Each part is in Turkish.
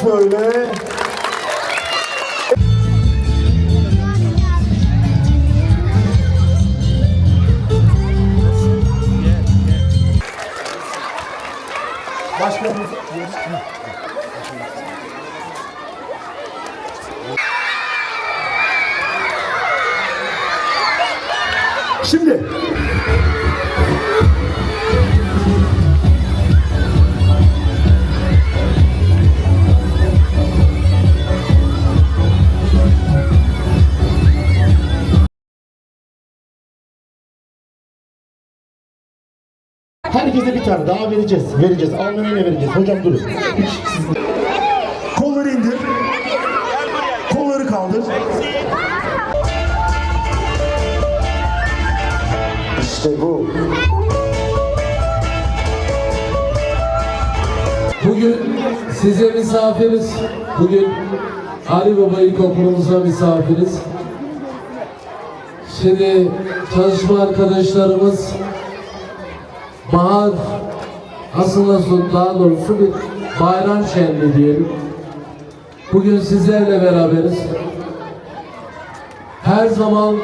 şöyle. Başkanımız. Şimdi Herkese bir tane daha vereceğiz. Vereceğiz. Alnına vereceğiz. Hocam durun. Kolları indir. Kolları kaldır. İşte bu. Bugün size misafiriz. Bugün Ali Baba İlkokulumuza misafiriz. Şimdi çalışma arkadaşlarımız bahar aslında daha doğrusu bir bayram şenliği diyelim. Bugün sizlerle beraberiz. Her zaman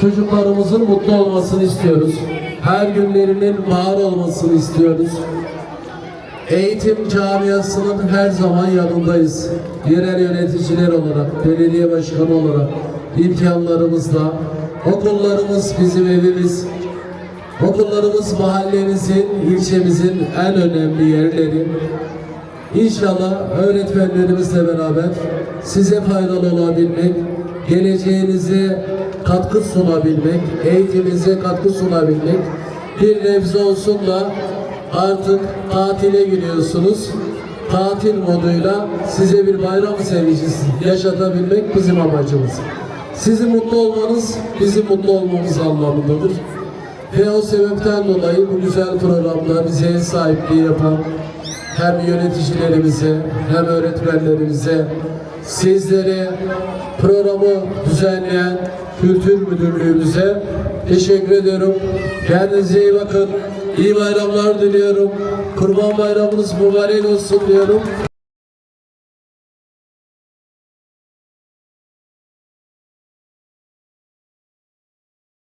çocuklarımızın mutlu olmasını istiyoruz. Her günlerinin bahar olmasını istiyoruz. Eğitim camiasının her zaman yanındayız. Yerel yöneticiler olarak, belediye başkanı olarak imkanlarımızla okullarımız bizim evimiz. Okullarımız mahallemizin, ilçemizin en önemli yerleri. İnşallah öğretmenlerimizle beraber size faydalı olabilmek, geleceğinize katkı sunabilmek, eğitiminize katkı sunabilmek, bir nebze olsun da artık tatile gidiyorsunuz. Tatil moduyla size bir bayram sevinci yaşatabilmek bizim amacımız. Sizin mutlu olmanız bizim mutlu olmamız anlamındadır. Ve o sebepten dolayı bu güzel programda bize sahipliği yapan hem yöneticilerimize hem öğretmenlerimize sizlere programı düzenleyen kültür müdürlüğümüze teşekkür ediyorum. Kendinize iyi bakın. İyi bayramlar diliyorum. Kurban bayramınız mübarek olsun diyorum.